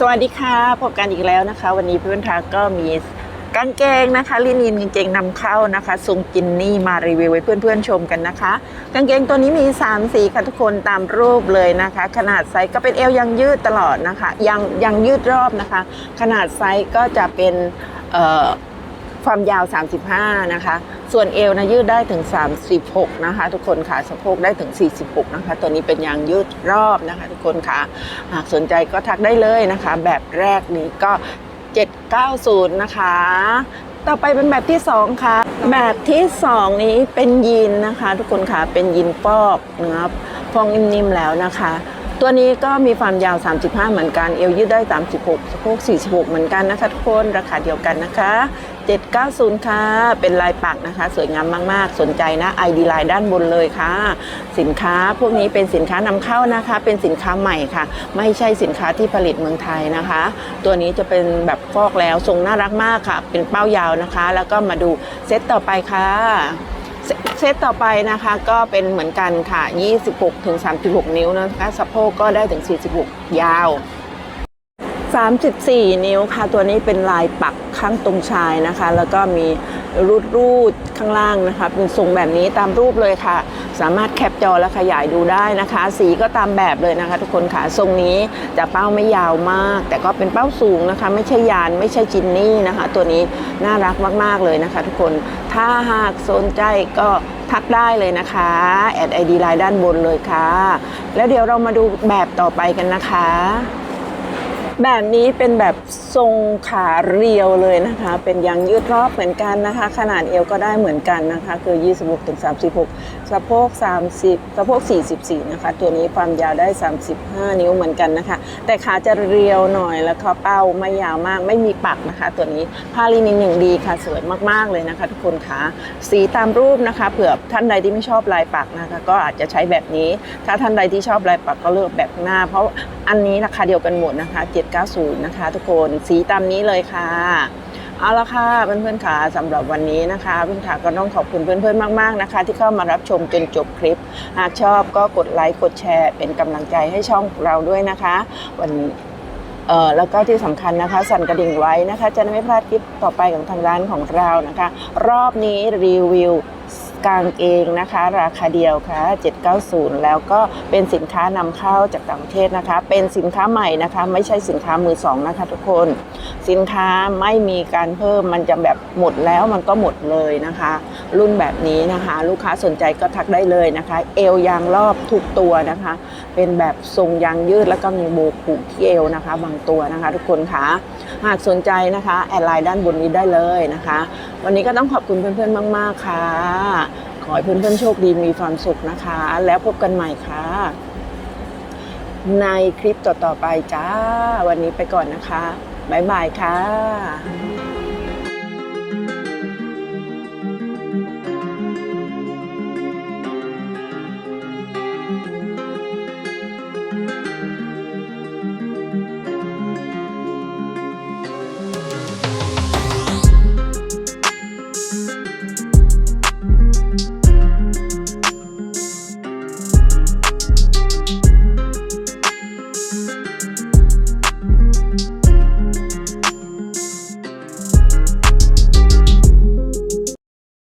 สวัสดีค่ะพบกันอีกแล้วนะคะ วันนี้เพื่อนทักก็มีกางเกงนะคะลินินกางเกงนำเข้านะคะทรงจินนี่มารีวิวให้เพื่อนๆชมกันนะคะ กางเกงตัวนี้มี 3 สีค่ะทุกคนตามรูปเลยนะคะ ขนาดไซส์ก็เป็นเอวยังยืดตลอดนะคะยังยังยืดรอบนะคะ ขนาดไซส์ก็จะเป็นความยาว 35 นะคะ ส่วนเอวนะยืดได้ถึง 36 นะคะ ทุกคนค่ะสะโพกได้ถึง 46 นะคะ ตัวนี้เป็นยางยืดรอบนะคะ ทุกคนค่ะ หากสนใจก็ทักได้เลยนะคะ แบบแรกนี้ก็ 790 นะคะ ต่อไปเป็นแบบที่ 2 ค่ะ แบบที่ 2 นี้เป็นยีนนะคะ ทุกคนค่ะเป็นยีนปอกนะครับฟองนิ่มๆแล้วนะคะตัวนี้ก็มีความยาว 35 เหมือนกัน เอวยืดได้ 36สะโพก46 เหมือนกันนะคะทุกคน ราคาเดียวกันนะคะ 790 ค่ะ เป็นลายปักนะคะ สวยงามมากๆ สนใจนะ ID ลน์ด้านบนเลยค่ะ สินค้าพวกนี้เป็นสินค้านำเข้านะคะ เป็นสินค้าใหม่ค่ะ ไม่ใช่สินค้าที่ผลิตเมืองไทยนะคะ ตัวนี้จะเป็นแบบฟอกแล้วทรงน่ารักมากค่ะ เป็นเป้ายาวนะคะ แล้วก็มาดูเซตต่อไปค่ะเซเซตต่อไปนะคะก็เป็นเหมือนกันค่ะ 26ถึง36 นิ้วนะคะสะโพกก็ได้ถึง 46 ยาว 34 นิ้วค่ะ ตัวนี้เป็นลายปัก ข้างตรงชายนะคะ แล้วก็มีรูดรูดข้างล่างนะคะ เป็นทรงแบบนี้ตามรูปเลยค่ะ สามารถแคปจอและขยายดูได้นะคะ สีก็ตามแบบเลยนะคะ ทุกคนค่ะทรงนี้จะเป้าไม่ยาวมาก แต่ก็เป็นเป้าสูงนะคะ ไม่ใช่ยานไม่ใช่จินนี่นะคะ ตัวนี้น่ารักมาก ๆเลยนะคะ ทุกคนถ้าหากสนใจก็ทักได้เลยนะคะแอดไอดีไลน์ด้านบนเลยค่ะ แล้วเดี๋ยวเรามาดูแบบต่อไปกันนะคะ แบบนี้เป็นแบบทรงขาเรียวเลยนะคะ เป็นยางยืดรอบเหมือนกันนะคะ ขนาดเอวก็ได้เหมือนกันนะคะ คือ 26ถึง36 สะโพก 30 สะโพก 44 นะคะ ตัวนี้ความยาวได้ 35 นิ้วเหมือนกันนะคะ แต่ขาจะเรียวหน่อยแล้วก็เป้าไม่ยาวมากไม่มีปักนะคะ ตัวนี้ผ้าลินินอย่างดีค่ะสวยมากๆเลยนะคะ ทุกคนคะสีตามรูปนะคะ เผื่อท่านใดที่ไม่ชอบลายปักนะคะ ก็อาจจะใช้แบบนี้ ถ้าท่านใดที่ชอบลายปักก็เลือกแบบหน้า เพราะอันนี้ราคาเดียวกันหมดนะคะ 790 นะคะ ทุกคนสีตามนี้เลยค่ะ เอาละค่ะเพื่อนๆค่ะสำหรับวันนี้นะคะเพื่อนๆค่ะก็ต้องขอบคุณเพื่อนๆมากๆนะคะ ที่เข้ามารับชมจนจบคลิป หากชอบก็กดไลค์กดแชร์ เป็นกำลังใจให้ช่องเราด้วยนะคะ วันนี้เอ่อแล้วก็ที่สำคัญนะคะสั่นกระดิ่งไว้นะคะ จะไม่พลาดคลิปต่อไปของทางร้านของเรานะคะ รอบนี้รีวิว กางเกงนะคะ ราคาเดียวค่ะ 790 แล้วก็เป็นสินค้านำเข้าจากต่างประเทศนะคะ เป็นสินค้าใหม่นะคะ ไม่ใช่สินค้ามือสองนะคะทุกคน สินค้าไม่มีการเพิ่มมันจะแบบหมดแล้วมันก็หมดเลยนะคะ รุ่นแบบนี้นะคะ ลูกค้าสนใจก็ทักได้เลยนะคะ เอวยางรอบทุกตัวนะคะ เป็นแบบทรงยางยืดแล้วก็มีโบผูกที่เอวนะคะ บางตัวนะคะ ทุกคนคะ หากสนใจนะคะแอดไลน์ด้านบนนี้ได้เลยนะคะ วันนี้ก็ต้องขอบคุณเพื่อนๆมาก ๆ ค่ะ ขอให้เพื่อนๆโชคดีมีความสุขนะคะ แล้วพบกันใหม่ค่ะ ในคลิปต่อๆไปจ้า วันนี้ไปก่อนนะคะ บ๊ายบายค่ะ